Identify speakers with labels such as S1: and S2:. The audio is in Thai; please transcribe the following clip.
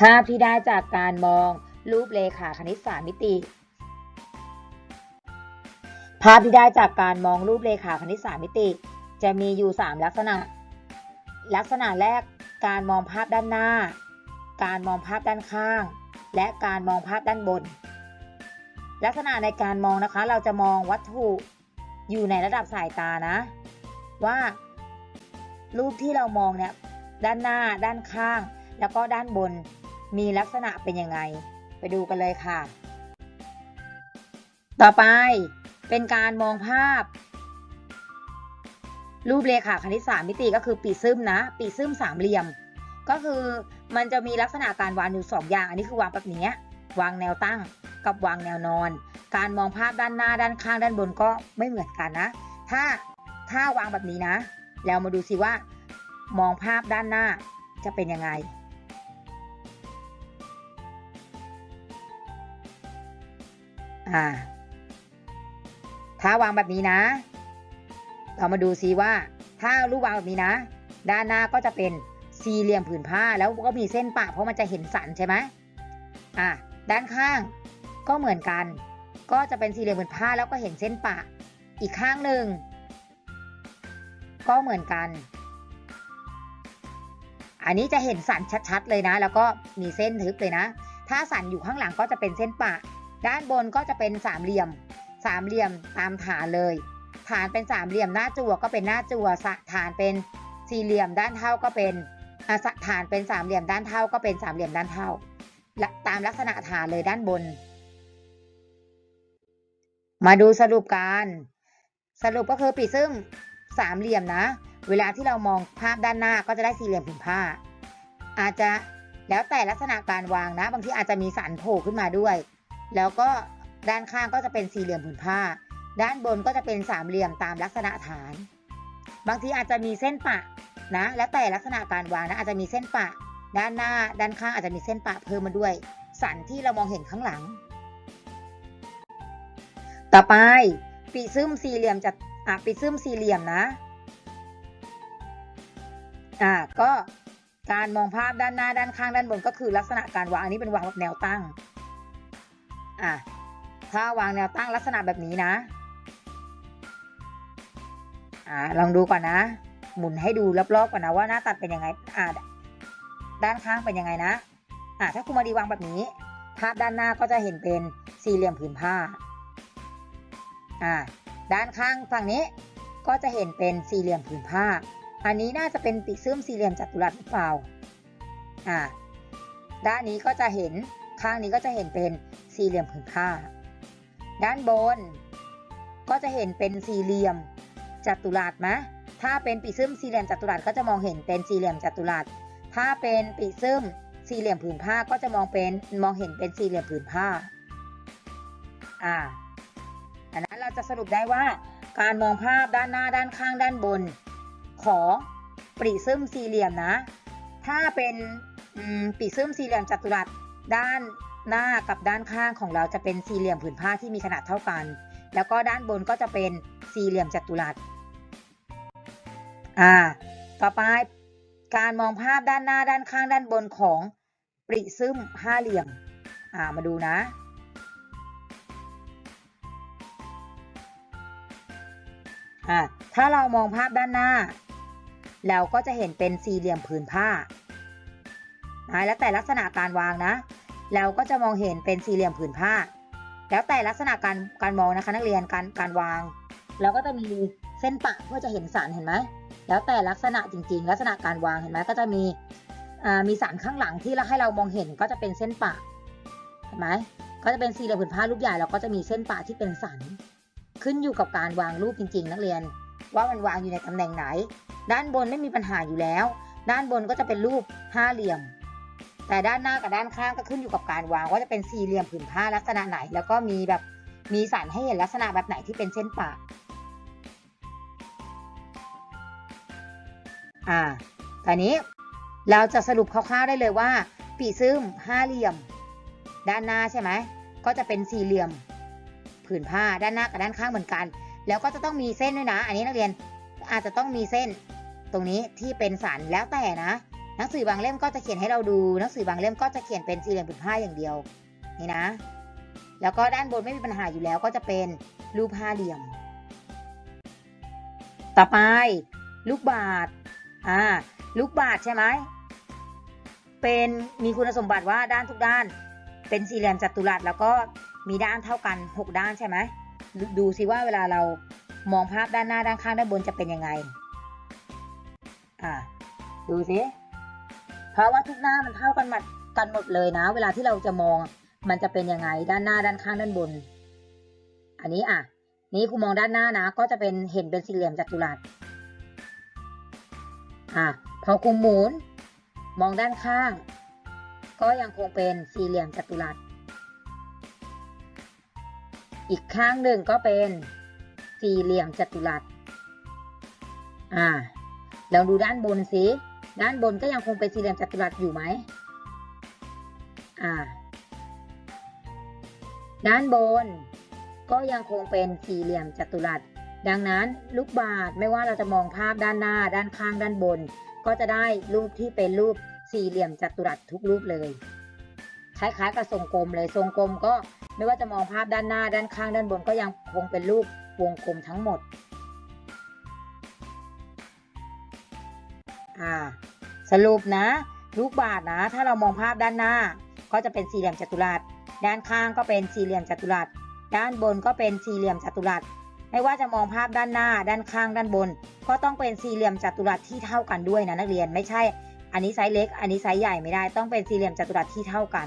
S1: ภาพที่ได้จากการมองรูปเลขาคณิตสามมิติ ภาพที่ได้จากการมองรูปเลขาคณิตสามมิติ จะมีอยู่ 3 ลักษณะ ลักษณะแรกการมองภาพด้านหน้า การมองภาพด้านข้าง และการมองภาพด้านบน ลักษณะในการมองนะคะ เราจะมองวัตถุอยู่ในระดับสายตานะ ว่า รูปที่เรามองเนี่ยด้านหน้าด้านข้าง แล้วก็ด้านบน มีลักษณะเป็นยังไง ไปดูกันเลยค่ะ ต่อไปเป็นการมองภาพ รูปเลขาคณิตสามมิติก็คือปีซึมนะ ปีซึมสามเหลี่ยม ก็คือมันจะมีลักษณะการวางอยู่สองอย่าง อันนี้คือวางแบบนี้วางแนวตั้งกับวางแนวนอน การมองภาพด้านหน้าด้านข้างด้านบนก็ไม่เหมือนกันนะ ถ้าถ้าวางแบบนี้นะ แล้วมาดูสิว่า มองภาพด้านหน้าจะเป็นยังไง อ่า ถ้าวางแบบนี้นะ เรามาดูซิว่า ถ้ารูปวางแบบนี้นะ ด้านหน้าก็จะเป็นสี่เหลี่ยมผืนผ้าแล้วก็มีเส้นปะเพราะมันจะเห็นสันใช่ไหมอ่าด้านข้างก็เหมือนกัน ก็จะเป็นสี่เหลี่ยมผืนผ้าแล้วก็เห็นเส้นปะ อีกข้างหนึ่งก็เหมือนกัน อันนี้จะเห็นสันชัดๆเลยนะ แล้วก็มีเส้นทึบเลยนะ ถ้าสันอยู่ข้างหลังก็จะเป็นเส้นปะ ด้านบนก็จะเป็นสามเหลี่ยม สามเหลี่ยมตามฐานเลย ฐานเป็นสามเหลี่ยมหน้าจั่วก็เป็นหน้าจั่วฐานเป็นสี่เหลี่ยมด้านเท่าก็เป็นฐานเป็นสามเหลี่ยมด้านเท่าก็เป็นสามเหลี่ยมด้านเท่าตามลักษณะฐานเลยด้านบน มาดูสรุปการสรุปก็คือปีซึมสามเหลี่ยมนะ เวลาที่เรามองภาพด้านหน้าก็จะได้สี่เหลี่ยมผืนผ้า อาจจะแล้วแต่ลักษณะการวางนะ บางทีอาจจะมีสันโผล่ขึ้นมาด้วย แล้วก็ด้านข้างก็จะเป็นสี่เหลี่ยมผืนผ้า ด้านบนก็จะเป็นสามเหลี่ยมตามลักษณะฐาน บางทีอาจจะมีเส้นปะนะ แล้วแต่ลักษณะการวางนะอาจจะมีเส้นปะ ด้านหน้า ด้านข้างอาจจะมีเส้นปะเพิ่มมาด้วย สันที่เรามองเห็นข้างหลัง ต่อไปปีซึมสี่เหลี่ยมจะอะปีซึมสี่เหลี่ยมนะอ่าก็การมองภาพด้านหน้าด้านข้างด้านบนก็คือลักษณะการวางอันนี้เป็นวางแบบแนวตั้ง อะถ้าวางแนวตั้งลักษณะแบบนี้นะอ่าลองดูก่อนนะ หมุนให้ดูรอบๆก่อนนะว่าหน้าตัดเป็นยังไงอ่าด้านข้างเป็นยังไงนะอ่าถ้าคุณมาดีวางแบบนี้ ภาพด้านหน้าก็จะเห็นเป็นสี่เหลี่ยมผืนผ้าอ่าด้านข้างฝั่งนี้ก็จะเห็นเป็นสี่เหลี่ยมผืนผ้า อันนี้น่าจะเป็นปีซึมสี่เหลี่ยมจัตุรัสหรือเปล่าอ่าด้านนี้ก็จะเห็นข้างนี้ก็จะเห็นเป็น สี่เหลี่ยมผืนผ้า ด้านบน ก็จะเห็นเป็นสี่เหลี่ยมจัตุรัสไหมถ้าเป็นปีซึมสี่เหลี่ยมจัตุรัสก็จะมองเห็นเป็นสี่เหลี่ยมจัตุรัส ถ้าเป็นปีซึมสี่เหลี่ยมผืนผ้าก็จะมองเป็นมองเห็นเป็นสี่เหลี่ยมผืนผ้า อ่า อันนั้นเราจะสรุปได้ว่า การมองภาพด้านหน้าด้านข้างด้านบน ของปริซึมสี่เหลี่ยมนะ ถ้าเป็นปริซึมสี่เหลี่ยมจัตุรัสด้าน หน้ากับด้านข้างของเราจะเป็นสี่เหลี่ยมผืนผ้าที่มีขนาดเท่ากัน แล้วก็ด้านบนก็จะเป็นสี่เหลี่ยมจัตุรัส อ่า ต่อไปการมองภาพด้านหน้าด้านข้างด้านบนของปริซึมห้าเหลี่ยม อ่า มาดูนะอ่าถ้าเรามองภาพด้านหน้า เราก็จะเห็นเป็นสี่เหลี่ยมผืนผ้านะแล้วแต่ลักษณะการวางนะ เราก็จะมองเห็นเป็นสี่เหลี่ยมผืนผ้า แล้วแต่ลักษณะการการมองนะคะนักเรียนการการวางเราก็จะมีเส้นปะเพื่อจะเห็นสันเห็นไหมแล้วแต่ลักษณะจริง ๆ ลักษณะการวางเห็นไหมก็จะมีมีสันข้างหลังที่เราให้เรามองเห็นก็จะเป็นเส้นปะเห็นไหมก็จะเป็นสี่เหลี่ยมผืนผ้ารูปใหญ่เราก็จะมีเส้นปะที่เป็นสันขึ้นอยู่กับการวางรูปจริง ๆ นักเรียน ว่ามันวางอยู่ในตำแหน่งไหน ด้านบนไม่มีปัญหาอยู่แล้ว ด้านบนก็จะเป็นรูปห้าเหลี่ยม แต่ด้านหน้ากับด้านข้างก็ขึ้นอยู่กับการวางว่าจะเป็นสี่เหลี่ยมผืนผ้าลักษณะไหน แล้วก็มีแบบมีสันให้เห็นลักษณะแบบไหนที่เป็นเส้นปะอ่าตอนนี้เราจะสรุปคร่าวๆได้เลยว่า ปีซึมห้าเหลี่ยม ด้านหน้าใช่ไหมก็จะเป็นสี่เหลี่ยม ผืนผ้าด้านหน้ากับด้านข้างเหมือนกัน แล้วก็จะต้องมีเส้นด้วยนะ อันนี้นักเรียนอาจจะต้องมีเส้นตรงนี้ที่เป็นสันแล้วแต่นะ นังสือบางเล่มก็จะเขียนให้เราดู หนังสือบางเล่มก็จะเขียนเป็นสี่เหลี่ยมผืนผ้าอย่างเดียวนี่นะ แล้วก็ด้านบนไม่มีปัญหาอยู่แล้วก็จะเป็นรูปห้าเหลี่ยม ต่อไป ลูกบาศก์อ่าลูกบาศก์ใช่ไหมเป็นมีคุณสมบัติว่าด้านทุกด้าน เป็นสี่เหลี่ยมจัตุรัสแล้วก็มีด้านเท่ากัน 6 ด้านใช่ไหมดูดูสิว่าเวลาเรามองภาพด้านหน้าด้านข้างด้านบนจะเป็นยังไง อ่า ดูสิ ราะว่าทุกหน้ามันเท่ากันหมดกันหมดเลยนะ เวลาที่เราจะมองมันจะเป็นยังไงด้านหน้าด้านข้างด้านบน อันนี้อะ นี่ครูมองด้านหน้านะ ก็จะเป็นเห็นเป็นสี่เหลี่ยมจัตุรัสอะพอครูหมุน มองด้านข้าง ก็ยังคงเป็นสี่เหลี่ยมจัตุรัส อีกข้างหนึ่งก็เป็นสี่เหลี่ยมจัตุรัส อ่าลองดูด้านบนสิ ด้านบนก็ยังคงเป็นสี่เหลี่ยมจัตุรัสอยู่ไหมอ่า ด้านบน ก็ยังคงเป็นสี่เหลี่ยมจัตุรัส ดังนั้นลูกบาศก์ไม่ว่าเราจะมองภาพด้านหน้า ด้านข้างด้านบน ก็จะได้รูปที่เป็นรูปสี่เหลี่ยมจัตุรัสทุกรูปเลย คล้ายๆกับทรงกลมเลยทรงกลมก็ไม่ว่าจะมองภาพด้านหน้า ด้านข้างด้านบน ก็ยังคงเป็นรูปวงกลมทั้งหมด อ่าสรุปนะ ลูกบาศก์นะ ถ้าเรามองภาพด้านหน้า ก็จะเป็นสี่เหลี่ยมจัตุรัส ด้านข้างก็เป็นสี่เหลี่ยมจัตุรัส ด้านบนก็เป็นสี่เหลี่ยมจัตุรัส ไม่ว่าจะมองภาพด้านหน้า ด้านข้าง ด้านบน ก็ต้องเป็นสี่เหลี่ยมจัตุรัสที่เท่ากันด้วยนะนักเรียน ไม่ใช่ อันนี้ไซส์เล็ก อันนี้ไซส์ใหญ่ไม่ได้ ต้องเป็นสี่เหลี่ยมจัตุรัสที่เท่ากัน